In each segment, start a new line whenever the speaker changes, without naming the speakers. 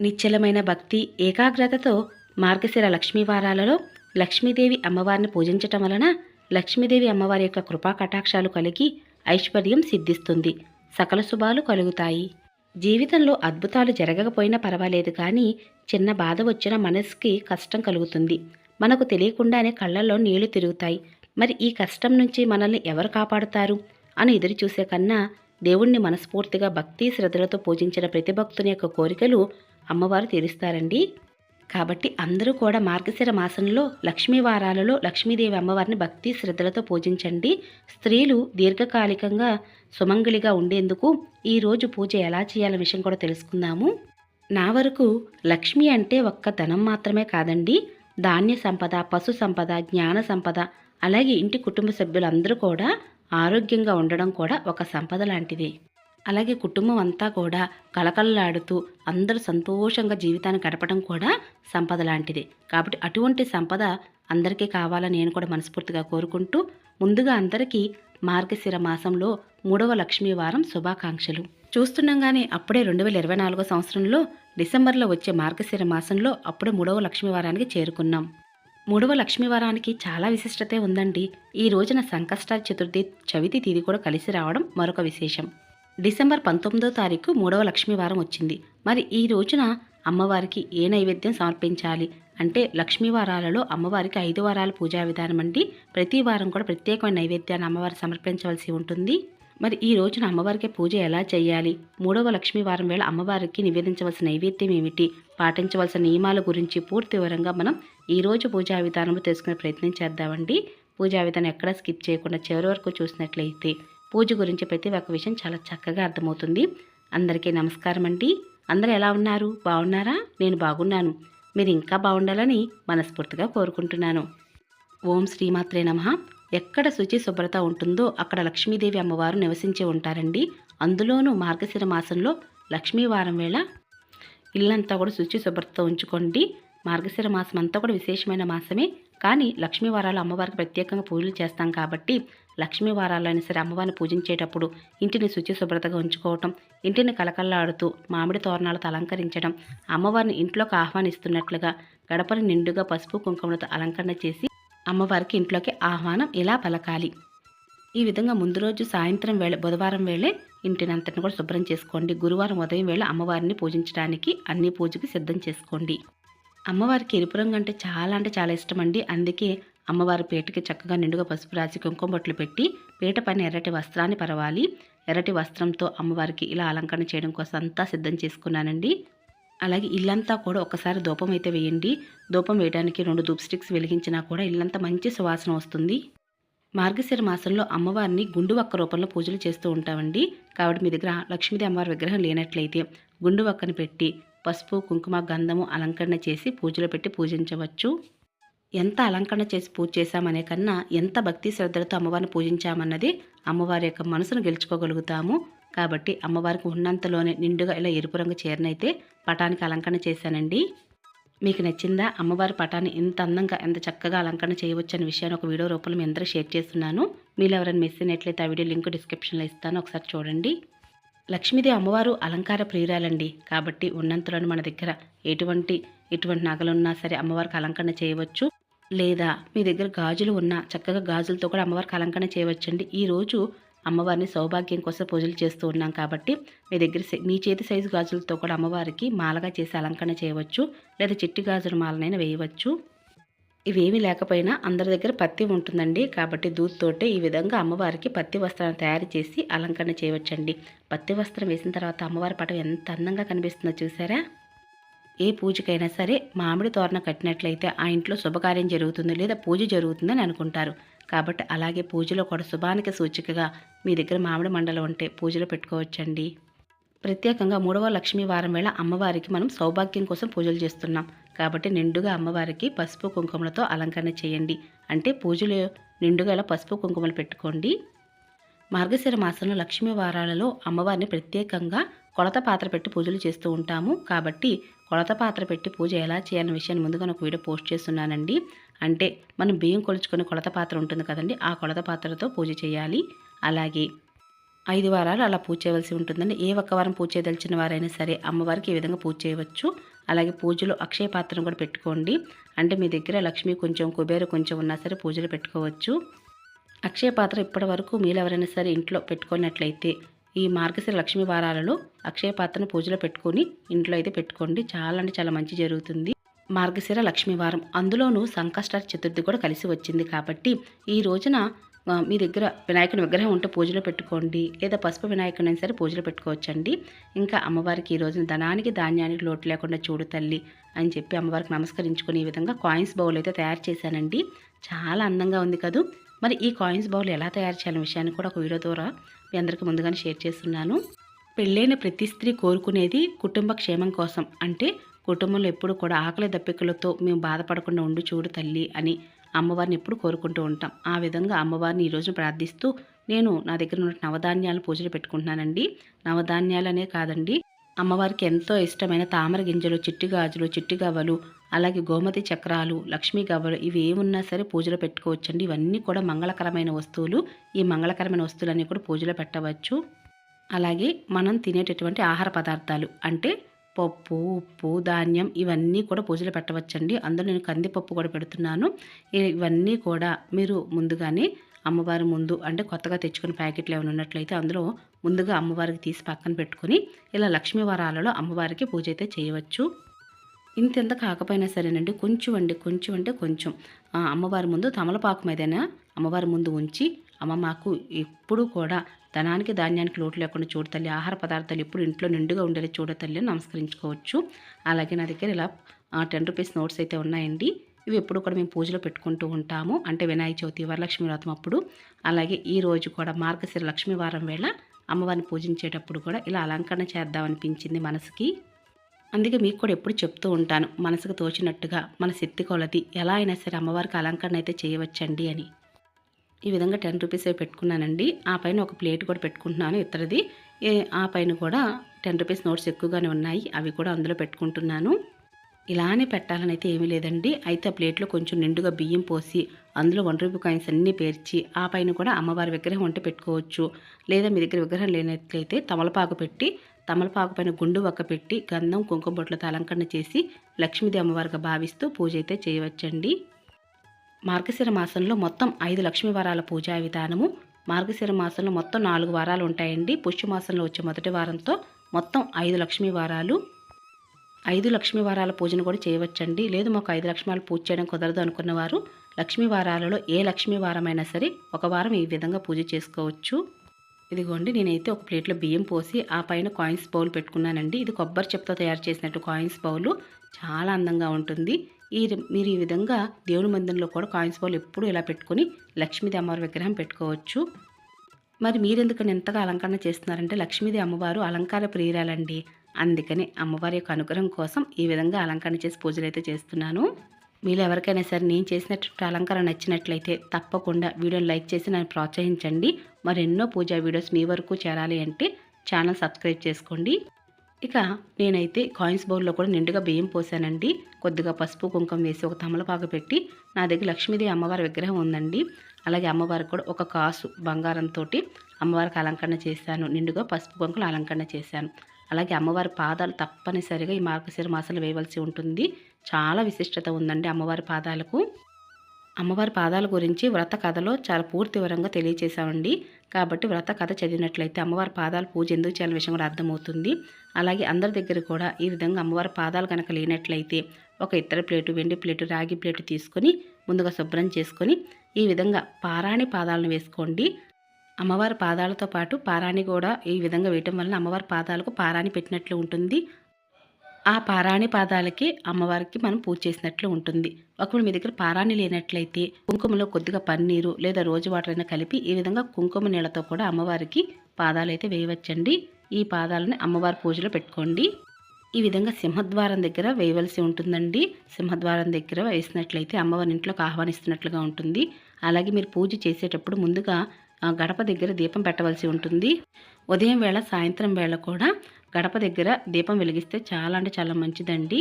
నిశ్చలమైన భక్తి ఏకాగ్రతతో మార్గశిర లక్ష్మీ వారాలలో లక్ష్మీదేవి అమ్మవారిని పూజించటం వలన లక్ష్మీదేవి అమ్మవారి యొక్క కృపా కటాక్షాలు కలిగి ఐశ్వర్యం సిద్ధిస్తుంది. సకల శుభాలు కలుగుతాయి. జీవితంలో అద్భుతాలు జరగకపోయినా పర్వాలేదు కానీ చిన్న బాధ వచ్చిన మనసుకి కష్టం కలుగుతుంది. మనకు తెలియకుండానే కళ్ళల్లో నీళ్ళు తిరుగుతాయి. మరి ఈ కష్టం నుంచి మనల్ని ఎవరు కాపాడుతారు? అని ఎదురు చూసే కన్నా దేవుణ్ణి మనస్ఫూర్తిగా భక్తి శ్రద్ధలతో పూజించిన ప్రతి భక్తుని యొక్క కోరికలు అమ్మవారు తీరుస్తారండి. కాబట్టి అందరూ కూడా మార్గశిర మాసంలో లక్ష్మీ వారాలలో లక్ష్మీదేవి అమ్మవారిని భక్తి శ్రద్ధలతో పూజించండి. స్త్రీలు దీర్ఘకాలికంగా సుమంగళిగా ఉండేందుకు ఈరోజు పూజ ఎలా చేయాలనే విషయం కూడా తెలుసుకుందాము. నా వరకు లక్ష్మి అంటే ఒక్క ధనం మాత్రమే కాదండి. ధాన్య సంపద పశు సంపద జ్ఞాన సంపద అలాగే ఇంటి కుటుంబ సభ్యులందరూ కూడా ఆరోగ్యంగా ఉండడం కూడా ఒక సంపద లాంటిది. అలాగే కుటుంబం అంతా కూడా కళకళలాడుతూ అందరూ సంతోషంగా జీవితాన్ని గడపడం కూడా సంపద లాంటిది. కాబట్టి అటువంటి సంపద అందరికీ కావాలని నేను కూడా మనస్ఫూర్తిగా కోరుకుంటూ ముందుగా అందరికీ మార్గశిర మాసంలో మూడవ లక్ష్మీ వారం శుభాకాంక్షలు. చూస్తుండగానే అప్పుడే రెండు వేల ఇరవై నాలుగో సంవత్సరంలో డిసెంబర్లో వచ్చే మార్గశిర మాసంలో అప్పుడే మూడవ లక్ష్మీ వారానికి చేరుకున్నాం. మూడవ లక్ష్మీవారానికి చాలా విశిష్టతే ఉందండి. ఈ రోజున సంకష్ట చతుర్థి చవితి తిథి కూడా కలిసి రావడం మరొక విశేషం. డిసెంబర్ పంతొమ్మిదో తారీఖు మూడవ లక్ష్మీవారం వచ్చింది. మరి ఈ రోజున అమ్మవారికి ఏ నైవేద్యం సమర్పించాలి? అంటే లక్ష్మీవారాలలో అమ్మవారికి ఐదు వారాల పూజా విధానం అండి. ప్రతి వారం కూడా ప్రత్యేకమైన నైవేద్యాన్ని అమ్మవారు సమర్పించవలసి ఉంటుంది. మరి ఈ రోజున అమ్మవారికి పూజ ఎలా చేయాలి? మూడవ లక్ష్మీ వారం వేళ అమ్మవారికి నివేదించవలసిన నైవేద్యం ఏమిటి? పాటించవలసిన నియమాల గురించి పూర్తి వివరంగా మనం ఈ రోజు పూజా విధానంలో తెలుసుకునే ప్రయత్నం చేద్దామండి. పూజా విధానం ఎక్కడా స్కిప్ చేయకుండా చివరి వరకు చూసినట్లయితే పూజ గురించి ప్రతి ఒక్క విషయం చాలా చక్కగా అర్థమవుతుంది. అందరికీ నమస్కారం అండి. అందరూ ఎలా ఉన్నారు? బాగున్నారా? నేను బాగున్నాను. మీరు ఇంకా బాగుండాలని మనస్ఫూర్తిగా కోరుకుంటున్నాను. ఓం శ్రీమాత్రే నమ. ఎక్కడ శుచి శుభ్రత ఉంటుందో అక్కడ లక్ష్మీదేవి అమ్మవారు నివసించి ఉంటారండి. అందులోనూ మార్గశిర మాసంలో లక్ష్మీవారం వేళ ఇల్లంతా కూడా శుచి శుభ్రతతో ఉంచుకోండి. మార్గశిర మాసం అంతా కూడా విశేషమైన మాసమే. కానీ లక్ష్మీ వారాలు అమ్మవారికి ప్రత్యేకంగా పూజలు చేస్తాం కాబట్టి లక్ష్మీవారాలు అయినా సరే అమ్మవారిని పూజించేటప్పుడు ఇంటిని శుచి శుభ్రతగా ఉంచుకోవటం ఇంటిని కలకల్లాడుతూ మామిడి తోరణాలతో అలంకరించడం అమ్మవారిని ఇంట్లోకి ఆహ్వానిస్తున్నట్లుగా గడపని నిండుగా పసుపు కుంకుమలతో అలంకరణ చేసి అమ్మవారికి ఇంట్లోకి ఆహ్వానం ఇలా పలకాలి. ఈ విధంగా ముందు రోజు సాయంత్రం వేళ బుధవారం వేళే ఇంటినంతటిని కూడా శుభ్రం చేసుకోండి. గురువారం ఉదయం వేళ అమ్మవారిని పూజించడానికి అన్ని పూజకి సిద్ధం చేసుకోండి. అమ్మవారికి ఎరుపు రంగు అంటే చాలా అంటే చాలా ఇష్టం అండి అందుకే అమ్మవారి పేటకి చక్కగా నిండుగా పసుపు రాసి కుంకుమ బొట్లు పెట్టి పీట పైన ఎర్రటి వస్త్రాన్ని పరవాలి. ఎర్రటి వస్త్రంతో అమ్మవారికి ఇలా అలంకరణ చేయడం కోసం అంతా సిద్ధం చేసుకున్నానండి. అలాగే ఇల్లంతా కూడా ఒకసారి ధూపం అయితే వేయండి. ధూపం వేయడానికి రెండు ధూప్ స్టిక్స్ వెలిగించినా కూడా ఇల్లంతా మంచి సువాసన వస్తుంది. మార్గశిర మాసంలో అమ్మవారిని గుండు వక్క రూపంలో పూజలు చేస్తూ ఉంటామండి. కాబట్టి మీ దగ్గర లక్ష్మీదేవి అమ్మవారి విగ్రహం లేనట్లయితే గుండు వక్కను పెట్టి పసుపు కుంకుమ గంధము అలంకరణ చేసి పూజలో పెట్టి పూజించవచ్చు. ఎంత అలంకరణ చేసి పూజ చేశామనే కన్నా ఎంత భక్తి శ్రద్ధలతో అమ్మవారిని పూజించామన్నది అమ్మవారి యొక్క మనసును గెలుచుకోగలుగుతాము. కాబట్టి అమ్మవారికి ఉన్నంతలోనే నిండుగా ఇలా ఎరుపు రంగు చీరనైతే పటానికి అలంకరణ చేశానండి. మీకు నచ్చిందా? అమ్మవారి పటాన్ని ఎంత అందంగా ఎంత చక్కగా అలంకరణ చేయవచ్చు అనే విషయాన్ని ఒక వీడియో రూపంలో మీ అందరూ షేర్ చేస్తున్నాను. మీరు ఎవరైనా మిస్ అయినట్లయితే ఆ వీడియో లింక్ డిస్క్రిప్షన్లో ఇస్తాను. ఒకసారి చూడండి. లక్ష్మీదేవి అమ్మవారు అలంకార ప్రియురాలండి. కాబట్టి ఉన్నంతలోనే మన దగ్గర ఎటువంటి ఎటువంటి నగలున్నా సరే అమ్మవారికి అలంకరణ చేయవచ్చు. లేదా మీ దగ్గర గాజులు ఉన్నా చక్కగా గాజులతో కూడా అమ్మవారికి అలంకరణ చేయవచ్చండి. ఈ రోజు అమ్మవారిని సౌభాగ్యం కోసం పూజలు చేస్తూ ఉన్నాం కాబట్టి మీ దగ్గర మీ చేతి సైజు గాజులతో కూడా అమ్మవారికి మాలగా చేసి అలంకరణ చేయవచ్చు లేదా చిట్టి గాజుల మాలనైనా వేయవచ్చు. ఇవేమీ లేకపోయినా అందరి దగ్గర పత్తి ఉంటుందండి కాబట్టి దూత్తోటే ఈ విధంగా అమ్మవారికి పత్తి వస్త్రాన్ని తయారు చేసి అలంకరణ చేయవచ్చండి. పత్తి వస్త్రం వేసిన తర్వాత అమ్మవారి పటం ఎంత అందంగా కనిపిస్తుందో చూసారా? ఏ పూజకైనా సరే మామిడి తోరణ కట్టినట్లయితే ఆ ఇంట్లో శుభకార్యం జరుగుతుంది లేదా పూజ జరుగుతుందని అనుకుంటారు. కాబట్టి అలాగే పూజలో కూడా శుభానికి సూచికగా మీ దగ్గర మామిడి మండలం ఉంటే పూజలో పెట్టుకోవచ్చండి. ప్రత్యేకంగా మూడవ లక్ష్మీ వారం వేళ అమ్మవారికి మనం సౌభాగ్యం కోసం పూజలు చేస్తున్నాం. కాబట్టి నిండుగా అమ్మవారికి పసుపు కుంకుమలతో అలంకరణ చేయండి. అంటే పూజలు నిండుగా ఇలా పసుపు కుంకుమలు పెట్టుకోండి. మార్గశిర మాసంలో లక్ష్మీ వారాలలో అమ్మవారిని ప్రత్యేకంగా కొలత పాత్ర పెట్టి పూజలు చేస్తూ ఉంటాము. కాబట్టి కొలత పాత్ర పెట్టి పూజ ఎలా చేయాలనే విషయాన్ని ముందుగా ఒక వీడియో పోస్ట్ చేస్తున్నానండి. అంటే మనం బియ్యం కొలుచుకునే కొలత పాత్ర ఉంటుంది కదండి ఆ కొలత పాత్రతో పూజ చేయాలి. అలాగే ఐదు వారాలు అలా పూజ చేయవలసి ఉంటుందండి. ఏ ఒక్క వారం పూజ చేయదలిచిన వారైనా సరే అమ్మవారికి ఈ విధంగా పూజ చేయవచ్చు. అలాగే పూజలో అక్షయ పాత్రను కూడా పెట్టుకోండి. అంటే మీ దగ్గర లక్ష్మి కొంచెం కుబేర కొంచెం ఉన్నా సరే పూజలు పెట్టుకోవచ్చు. అక్షయ పాత్ర ఇప్పటి వరకు మీరు ఎవరైనా సరే ఇంట్లో పెట్టుకున్నట్లయితే ఈ మార్గశిర లక్ష్మీ వారాలలో అక్షయ పాత్రను పూజలో పెట్టుకొని ఇంట్లో అయితే పెట్టుకోండి. చాలా అంటే చాలా మంచి జరుగుతుంది. మార్గశిర లక్ష్మీ వారం అందులోనూ సంకష్టార చతుర్థి కూడా కలిసి వచ్చింది కాబట్టి ఈ రోజున మీ దగ్గర వినాయకుని విగ్రహం ఉంటే పూజలో పెట్టుకోండి. లేదా పసుపు వినాయకుని అయినా సరే పూజలో పెట్టుకోవచ్చండి. ఇంకా అమ్మవారికి ఈ రోజున ధనానికి ధాన్యానికి లోటు లేకుండా చూడు తల్లి అని చెప్పి అమ్మవారికి నమస్కరించుకుని ఈ విధంగా కాయిన్స్ బౌల్ అయితే తయారు చేశానండి. చాలా అందంగా ఉంది కదూ. మరి ఈ కాయిన్స్ బౌల్ ఎలా తయారు చేయాలనే విషయాన్ని కూడా ఒక వీడియో ద్వారా మీ అందరికీ ముందుగానే షేర్ చేస్తున్నాను. పెళ్ళైన ప్రతి స్త్రీ కోరుకునేది కుటుంబ క్షేమం కోసం. అంటే కుటుంబంలో ఎప్పుడు కూడా ఆకలి దప్పికలతో మేము బాధపడకుండా ఉండు చూడు తల్లి అని అమ్మవారిని ఎప్పుడు కోరుకుంటూ ఉంటాం. ఆ విధంగా అమ్మవారిని ఈరోజు ప్రార్థిస్తూ నేను నా దగ్గర ఉన్న నవధాన్యాలు పూజలు పెట్టుకుంటున్నానండి. నవధాన్యాలనే కాదండి అమ్మవారికి ఎంతో ఇష్టమైన తామర గింజలు చిట్టి గాజులు చిట్టి గవ్వలు అలాగే గోమతి చక్రాలు లక్ష్మీ గవ్వలు ఇవి ఏమున్నా సరే పూజలో పెట్టుకోవచ్చండి. ఇవన్నీ కూడా మంగళకరమైన వస్తువులు. ఈ మంగళకరమైన వస్తువులన్నీ కూడా పూజలో పెట్టవచ్చు. అలాగే మనం తినేటటువంటి ఆహార పదార్థాలు అంటే పప్పు ఉప్పు ధాన్యం ఇవన్నీ కూడా పూజలు పెట్టవచ్చండి. అందులో నేను కందిపప్పు కూడా పెడుతున్నాను. ఇవన్నీ కూడా మీరు ముందుగానే అమ్మవారి ముందు అంటే కొత్తగా తెచ్చుకున్న ప్యాకెట్లు ఏమైనా ఉన్నట్లయితే అందులో ముందుగా అమ్మవారికి తీసి పక్కన పెట్టుకొని ఇలా లక్ష్మీ వారాలలో అమ్మవారికి పూజ అయితే చేయవచ్చు. ఇంతెంత కాకపోయినా సరేనండి కొంచెం అండి కొంచెం అంటే కొంచెం. అమ్మవారి ముందు తమలపాకు మీదైనా అమ్మవారి ముందు ఉంచి అమ్మ మాకు ఎప్పుడు కూడా ధనానికి ధాన్యానికి లోటు లేకుండా చూడు తల్లి. ఆహార పదార్థాలు ఎప్పుడు ఇంట్లో నిండుగా ఉండేలా చూడ తల్లి నమస్కరించుకోవచ్చు. అలాగే నా దగ్గర ఇలా టెన్ రూపీస్ నోట్స్ అయితే ఉన్నాయండి. ఇవి ఎప్పుడు కూడా మేము పూజలో పెట్టుకుంటూ ఉంటాము. అంటే వినాయక చవితి వరలక్ష్మి వ్రతం అప్పుడు. అలాగే ఈ రోజు కూడా మార్గశిర లక్ష్మి వారం వేళ అమ్మవారిని పూజించేటప్పుడు కూడా ఇలా అలంకరణ చేద్దామనిపించింది మనసుకి. అందుకే మీకు కూడా ఎప్పుడు చెప్తూ ఉంటాను మనసుకు తోచినట్టుగా మన శక్తి కొలది. ఎలా అయినా సరే అమ్మవారికి అలంకరణ అయితే చేయవచ్చండి అని. ఈ విధంగా టెన్ రూపీస్ అవి పెట్టుకున్నానండి. ఆ పైన ఒక ప్లేట్ కూడా పెట్టుకుంటున్నాను ఇతరది. ఏ- ఆ పైన కూడా టెన్ రూపీస్ నోట్స్ ఎక్కువగానే ఉన్నాయి. అవి కూడా అందులో పెట్టుకుంటున్నాను. ఇలానే పెట్టాలని అయితే ఏమీ లేదండి. అయితే ఆ ప్లేట్లో కొంచెం నిండుగా బియ్యం పోసి అందులో వన్ రూపీ కాయిన్స్ అన్నీ పేర్చి ఆ పైన కూడా అమ్మవారి విగ్రహం వంట పెట్టుకోవచ్చు. లేదా మీ దగ్గర విగ్రహం లేనట్లయితే తమలపాకు పెట్టి తమలపాకు పైన గుండు వక్క పెట్టి గంధం కుంకుమ బొట్లతో అలంకరణ చేసి లక్ష్మీదేవి అమ్మవారిగా భావిస్తూ పూజ అయితే చేయవచ్చండి. మార్గశిర మాసంలో మొత్తం ఐదు లక్ష్మీ వారాల పూజా విధానము. మార్గశిర మాసంలో మొత్తం నాలుగు వారాలు ఉంటాయండి. పుష్యమాసంలో వచ్చే మొదటి వారంతో మొత్తం ఐదు లక్ష్మీ వారాలు. ఐదు లక్ష్మీ వారాల పూజను కూడా చేయవచ్చండి. లేదు మాకు ఐదు లక్ష్మాలు పూజ చేయడం కుదరదు అనుకున్న వారు లక్ష్మీ వారాలలో ఏ లక్ష్మీ వారమైనా సరే ఒక వారం ఈ విధంగా పూజ చేసుకోవచ్చు. ఇదిగోండి నేనైతే ఒక ప్లేట్లో బియ్యం పోసి ఆ పైన కాయిన్స్ బౌల్ పెట్టుకున్నానండి. ఇది కొబ్బరి చెప్పుతో తయారు చేసినట్టు కాయిన్స్ బౌలు. చాలా అందంగా ఉంటుంది. ఈ మీరు ఈ విధంగా దేవుని మందిరంలో కూడా కాయిన్స్ బౌల్ ఎప్పుడు ఇలా పెట్టుకొని లక్ష్మీదేవి అమ్మవారి విగ్రహం పెట్టుకోవచ్చు. మరి మీరెందుకని ఎంతగా అలంకరణ చేస్తున్నారంటే లక్ష్మీదేవి అమ్మవారు అలంకార ప్రియురాలండి. అందుకని అమ్మవారి యొక్క అనుగ్రహం కోసం ఈ విధంగా అలంకరణ చేసి పూజలు అయితే చేస్తున్నాను. మీరు ఎవరికైనా సరే నేను చేసినటువంటి అలంకరణ నచ్చినట్లయితే తప్పకుండా వీడియోని లైక్ చేసి నన్ను ప్రోత్సహించండి. మరెన్నో పూజా వీడియోస్ మీ వరకు చేరాలి అంటే ఛానల్ సబ్స్క్రైబ్ చేసుకోండి. ఇక నేనైతే కాయిన్స్ బౌల్లో కూడా నిండుగా బియ్యం పోసానండి. కొద్దిగా పసుపు కుంకుమ వేసి ఒక తమలపాకు పెట్టి నా దగ్గర లక్ష్మీదేవి అమ్మవారి విగ్రహం ఉందండి. అలాగే అమ్మవారికి కూడా ఒక కాసు బంగారంతో అమ్మవారికి అలంకరణ చేశాను. నిండుగా పసుపు కుంకులు అలంకరణ చేశాను. అలాగే అమ్మవారి పాదాలు తప్పనిసరిగా ఈ మార్గశిర మాసంలో వేయవలసి ఉంటుంది. చాలా విశిష్టత ఉందండి అమ్మవారి పాదాలకు. అమ్మవారి పాదాల గురించి వ్రత కథలో చాలా పూర్తి వివరంగా తెలియచేశామండి. కాబట్టి వ్రత కథ చదివినట్లయితే అమ్మవారి పాదాలు పూజ ఎందుకు చేయాలని విషయం కూడా అర్థమవుతుంది. అలాగే అందరి దగ్గర కూడా ఈ విధంగా అమ్మవారి పాదాలు కనుక లేనట్లయితే ఒక ఇతర ప్లేటు వెండి ప్లేటు రాగి ప్లేటు తీసుకొని ముందుగా శుభ్రం చేసుకొని ఈ విధంగా పారాణి పాదాలను వేసుకోండి. అమ్మవారి పాదాలతో పాటు పారాణి కూడా ఈ విధంగా వేయటం వలన అమ్మవారి పాదాలకు పారాణి పెట్టినట్లు ఉంటుంది. ఆ పారాణి పాదాలకి అమ్మవారికి మనం పూజ చేసినట్లు ఉంటుంది. ఒకవేళ మీ దగ్గర పారాణి లేనట్లయితే కుంకుమలో కొద్దిగా పన్నీరు లేదా రోజు వాటర్ అయినా కలిపి ఈ విధంగా కుంకుమ నీళ్ళతో కూడా అమ్మవారికి పాదాలు అయితే వేయవచ్చండి. ఈ పాదాలని అమ్మవారి పూజలో పెట్టుకోండి. ఈ విధంగా సింహద్వారం దగ్గర వేయవలసి ఉంటుందండి. సింహద్వారం దగ్గర వేసినట్లయితే అమ్మవారి ఇంట్లోకి ఆహ్వానిస్తున్నట్లుగా ఉంటుంది. అలాగే మీరు పూజ చేసేటప్పుడు ముందుగా ఆ, గడప దగ్గర దీపం పెట్టవలసి ఉంటుంది. ఉదయం వేళ సాయంత్రం వేళ కూడా గడప దగ్గర దీపం వెలిగిస్తే చాలా అంటే చాలా మంచిదండి.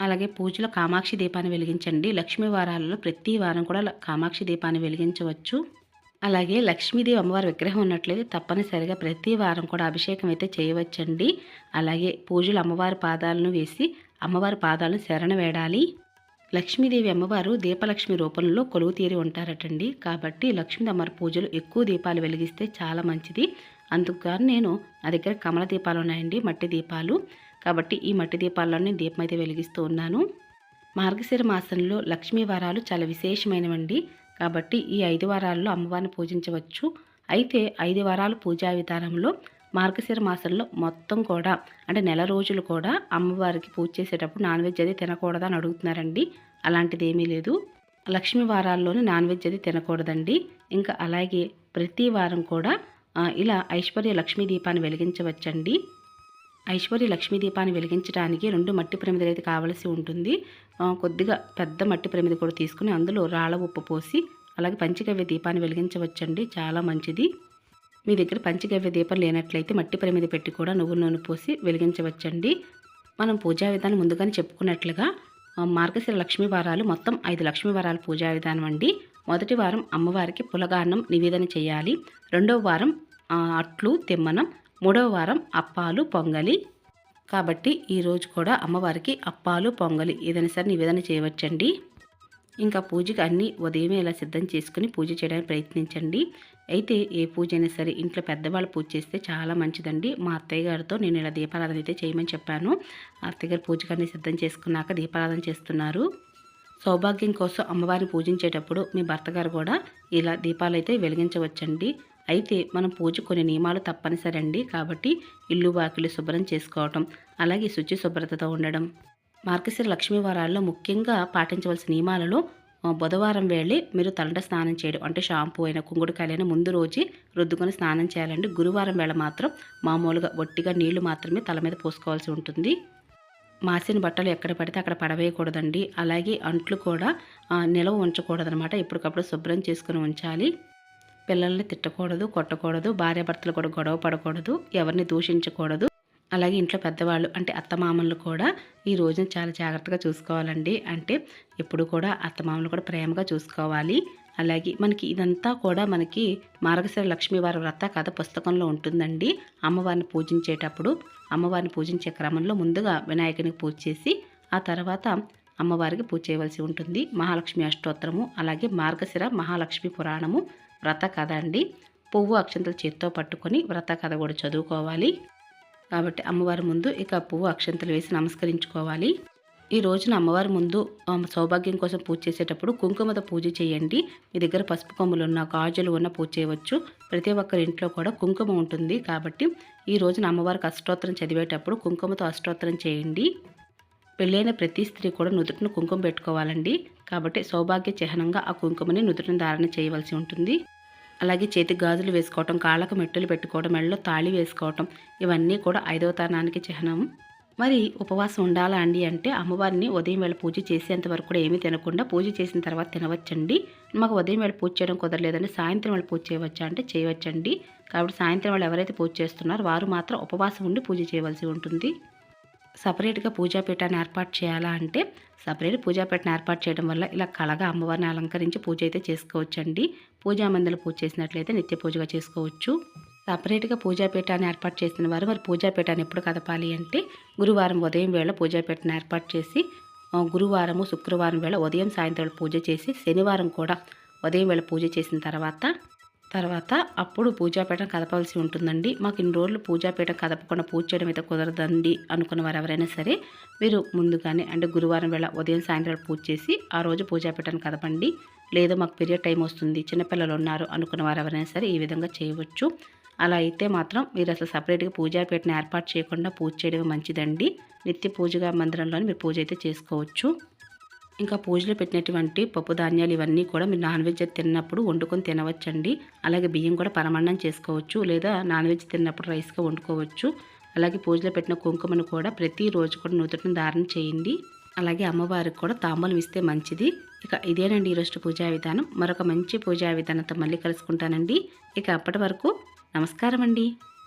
అలాగే పూజలో కామాక్షి దీపాన్ని వెలిగించండి. లక్ష్మీ వారాలలో ప్రతి వారం కూడా కామాక్షి దీపాన్ని వెలిగించవచ్చు. అలాగే లక్ష్మీదేవి అమ్మవారి విగ్రహం ఉన్నట్లయితే తప్పనిసరిగా ప్రతి వారం కూడా అభిషేకం అయితే చేయవచ్చండి. అలాగే పూజలు అమ్మవారి పాదాలను వేసి అమ్మవారి పాదాలను శరణ వేడాలి. లక్ష్మీదేవి అమ్మవారు దీపలక్ష్మి రూపంలో కొలువు తీరి ఉంటారటండి. కాబట్టి లక్ష్మీ అమ్మవారి పూజలు ఎక్కువ దీపాలు వెలిగిస్తే చాలా మంచిది. అందుకు నేను నా దగ్గర కమల దీపాలు ఉన్నాయండి మట్టి దీపాలు. కాబట్టి ఈ మట్టి దీపాల్లోనే దీపం అయితే వెలిగిస్తూ ఉన్నాను. మార్గశిర మాసంలో లక్ష్మీ వారాలు చాలా విశేషమైనవండి. కాబట్టి ఈ ఐదు వారాల్లో అమ్మవారిని పూజించవచ్చు. అయితే ఐదు వారాలు పూజా విధానంలో మార్గశిర మాసంలో మొత్తం కూడా అంటే నెల రోజులు కూడా అమ్మవారికి పూజ చేసేటప్పుడు నాన్ వెజ్ అది తినకూడదని అడుగుతున్నారండి. అలాంటిది ఏమీ లేదు. లక్ష్మీ వారాల్లోనే నాన్ వెజ్ అది తినకూడదండి. ఇంకా అలాగే ప్రతి వారం కూడా ఇలా ఐశ్వర్య లక్ష్మీ దీపాన్ని వెలిగించవచ్చండి. ఐశ్వర్య లక్ష్మీ దీపాన్ని వెలిగించడానికి రెండు మట్టి ప్రమిదలు అయితే కావలసి ఉంటుంది. కొద్దిగా పెద్ద మట్టి ప్రమిద కూడా తీసుకుని అందులో రాళ్ళ ఉప్పు పోసి అలాగే పంచగవ్య దీపాన్ని వెలిగించవచ్చండి. చాలా మంచిది. మీ దగ్గర పంచగవ్య దీపం లేనట్లయితే మట్టి ప్రమిద పెట్టి కూడా నువ్వుల నూనె పోసి వెలిగించవచ్చండి. మనం పూజా విధానం ముందుగానే చెప్పుకున్నట్లుగా మార్గశిర లక్ష్మీ వారాలు మొత్తం ఐదు లక్ష్మీ వారాలు పూజా విధానం అండి. మొదటి వారం అమ్మవారికి పులగాన్నం నివేదన చేయాలి. రెండవ వారం అట్లు తిమ్మనం. మూడవ వారం అప్పాలు పొంగలి. కాబట్టి ఈరోజు కూడా అమ్మవారికి అప్పాలు పొంగలి ఏదైనా సరే నివేదన చేయవచ్చండి. ఇంకా పూజకి అన్నీ ఉదయమే ఇలా సిద్ధం చేసుకుని పూజ చేయడానికి ప్రయత్నించండి. అయితే ఏ పూజ అయినా సరే ఇంట్లో పెద్దవాళ్ళు పూజ చేస్తే చాలా మంచిదండి. మా అత్తయ్య గారితో నేను ఇలా దీపారాధన అయితే చేయమని చెప్పాను. అత్తయ్య గారు పూజకి అన్నీ సిద్ధం చేసుకున్నాక దీపారాధన చేస్తున్నారు. సౌభాగ్యం కోసం అమ్మవారిని పూజించేటప్పుడు మీ భర్తగారు కూడా ఇలా దీపాలు అయితే వెలిగించవచ్చండి. అయితే మనం పూజ కొన్ని నియమాలు తప్పనిసరి అండి కాబట్టి ఇల్లు వాకిలి శుభ్రం చేసుకోవటం అలాగే శుచి శుభ్రతతో ఉండడం. మార్గశిర లక్ష్మీ వారాల్లో ముఖ్యంగా పాటించవలసిన నియమాలలో బుధవారం వెళ్ళి మీరు తలంట స్నానం చేయడం అంటే షాంపూ అయినా కుంగుడుకాయలైనా ముందు రోజే రుద్దుకొని స్నానం చేయాలండి. గురువారం వేళ మాత్రం మామూలుగా ఒట్టిగా నీళ్ళు మాత్రమే తల మీద పోసుకోవాల్సి ఉంటుంది. మాసిన బట్టలు ఎక్కడ పడితే అక్కడ పడవేయకూడదండి. అలాగే అంట్లు కూడా నిలవ ఉంచకూడదనమాట. ఎప్పటికప్పుడు శుభ్రం చేసుకుని ఉంచాలి. పిల్లల్ని తిట్టకూడదు కొట్టకూడదు భార్యాభర్తలు కూడా గొడవ పడకూడదు ఎవరిని దూషించకూడదు. అలాగే ఇంట్లో పెద్దవాళ్ళు అంటే అత్తమామలు కూడా ఈ రోజున చాలా జాగ్రత్తగా చూసుకోవాలండి. అంటే ఎప్పుడు కూడా అత్తమామలు కూడా ప్రేమగా చూసుకోవాలి. అలాగే మనకి ఇదంతా కూడా మనకి మార్గశిర లక్ష్మీవారి వ్రత కథ పుస్తకంలో ఉంటుందండి. అమ్మవారిని పూజించేటప్పుడు అమ్మవారిని పూజించే క్రమంలో ముందుగా వినాయకునికి పూజ చేసి ఆ తర్వాత అమ్మవారికి పూజ చేయవలసి ఉంటుంది. మహాలక్ష్మి అష్టోత్తరము అలాగే మార్గశిర మహాలక్ష్మి పురాణము వ్రత కథ అండి. పువ్వు అక్షంతలు చేత్తో పట్టుకొని వ్రత కథ కూడా చదువుకోవాలి. కాబట్టి అమ్మవారి ముందు ఇక పువ్వు అక్షంతలు వేసి నమస్కరించుకోవాలి. ఈ రోజున అమ్మవారి ముందు సౌభాగ్యం కోసం పూజ చేసేటప్పుడు కుంకుమతో పూజ చేయండి. మీ దగ్గర పసుపు కొమ్ములు ఉన్న గాజులు ఉన్న పూజ చేయవచ్చు. ప్రతి ఒక్కరి ఇంట్లో కూడా కుంకుమ ఉంటుంది కాబట్టి ఈ రోజున అమ్మవారికి అష్టోత్తరం చదివేటప్పుడు కుంకుమతో అష్టోత్తరం చేయండి. పెళ్ళైన ప్రతి స్త్రీ కూడా నుదుటిని కుంకుమ పెట్టుకోవాలండి. కాబట్టి సౌభాగ్య చిహ్నంగా ఆ కుంకుమని నుదుటిని ధారణ చేయవలసి ఉంటుంది. అలాగే చేతి గాజులు వేసుకోవటం కాళ్ళకు మెట్టులు పెట్టుకోవడం మెళ్ళలో తాళి వేసుకోవటం ఇవన్నీ కూడా ఐదవ తనానికి చిహ్నం. మరి ఉపవాసం ఉండాలా అండి అంటే అమ్మవారిని ఉదయం వేళ పూజ చేసేంత వరకు కూడా ఏమీ తినకుండా పూజ చేసిన తర్వాత తినవచ్చండి. మాకు ఉదయం వేళ పూజ చేయడం కుదరలేదండి. సాయంత్రం వేళ పూజ చేయవచ్చా అంటే చేయవచ్చండి. కాబట్టి సాయంత్రం వేళ ఎవరైతే పూజ చేస్తున్నారో వారు మాత్రం ఉపవాసం ఉండి పూజ చేయవలసి ఉంటుంది. సపరేట్గా పూజాపీఠాన్ని ఏర్పాటు చేయాలా అంటే సపరేట్ పూజాపీఠను ఏర్పాటు చేయడం వల్ల ఇలా కళగా అమ్మవారిని అలంకరించి పూజ అయితే చేసుకోవచ్చండి. పూజా మందిలో పూజ చేసినట్లయితే నిత్య పూజగా చేసుకోవచ్చు. సపరేట్గా పూజాపీఠాన్ని ఏర్పాటు చేసిన వారు. మరి పూజాపీఠాన్ని ఎప్పుడు కదపాలి అంటే గురువారం ఉదయం వేళ పూజాపీఠను ఏర్పాటు చేసి గురువారము శుక్రవారం వేళ ఉదయం సాయంత్రం పూజ చేసి శనివారం కూడా ఉదయం వేళ పూజ చేసిన తర్వాత తర్వాత అప్పుడు పూజాపీఠం కదపవలసి ఉంటుందండి. మాకు ఇన్ని రోజులు పూజాపీఠం కదపకుండా పూజ చేయడం అయితే కుదరదండి అనుకున్న వారు ఎవరైనా సరే మీరు ముందుగానే అంటే గురువారం వేళ ఉదయం సాయంత్రం పూజ చేసి ఆ రోజు పూజాపీఠాన్ని కదపండి. లేదా మాకు పీరియడ్ టైం వస్తుంది చిన్నపిల్లలు ఉన్నారు అనుకున్న వారు ఎవరైనా సరే ఈ విధంగా చేయవచ్చు. అలా అయితే మాత్రం మీరు అసలు సపరేట్గా పూజాపీఠను ఏర్పాటు చేయకుండా పూజ చేయడమే మంచిదండి. నిత్య పూజగా మందిరంలోనే మీరు పూజ అయితే చేసుకోవచ్చు. ఇంకా పూజలో పెట్టినటువంటి పప్పు ధాన్యాలు ఇవన్నీ కూడా మీరు నాన్ వెజ్ తిన్నప్పుడు వండుకొని తినవచ్చండి. అలాగే బియ్యం కూడా పరమాన్నం చేసుకోవచ్చు లేదా నాన్ వెజ్ తిన్నప్పుడు రైస్గా వండుకోవచ్చు. అలాగే పూజలో పెట్టిన కుంకుమను కూడా ప్రతిరోజు కూడా నూతన ధారణ చేయండి. అలాగే అమ్మవారికి కూడా తాంబూలం ఇస్తే మంచిది. ఇక ఇదేనండి ఈరోజు పూజా విధానం. మరొక మంచి పూజా విధానంతో మళ్ళీ కలుసుకుంటానండి. ఇక అప్పటి వరకు నమస్కారం అండి